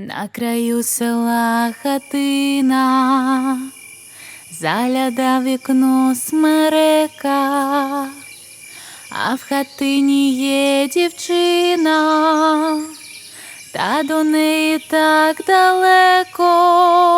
На краю села хатина, загляда вікно смерека, а в хатині є дівчина, та до неї так далеко.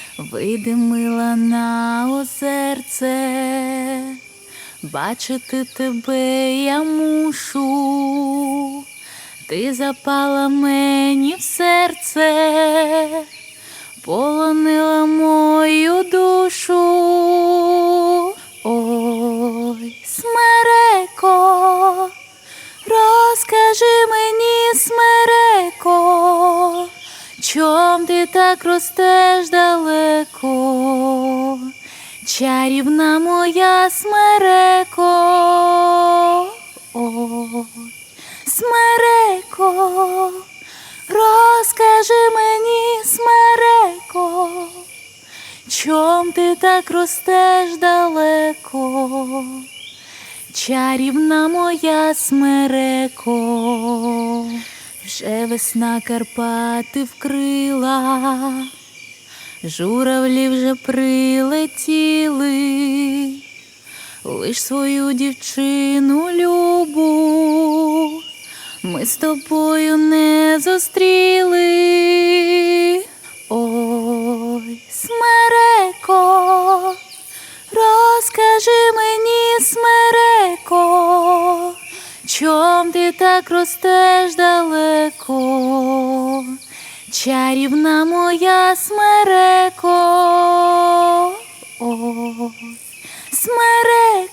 вийди мила на озерце, бачити тебе я мушу, ти запала мені в серце, полонила мою душу. Ой, смереко, розкажи мені, смереко, чом ти так ростеш далеко, чарівна моя смереко, смереко, розкажи мені, смереко, чом ти так ростеш далеко, чарівна моя смереко, вже весна Карпати вкрила, журавлі вже прилетіли, лиш свою дівчину любу. Ми з тобою не зустріли. Ой, смереко, розкажи мені, смереко, чом ти так ростеш далеко, чарівна моя смереко. Ой,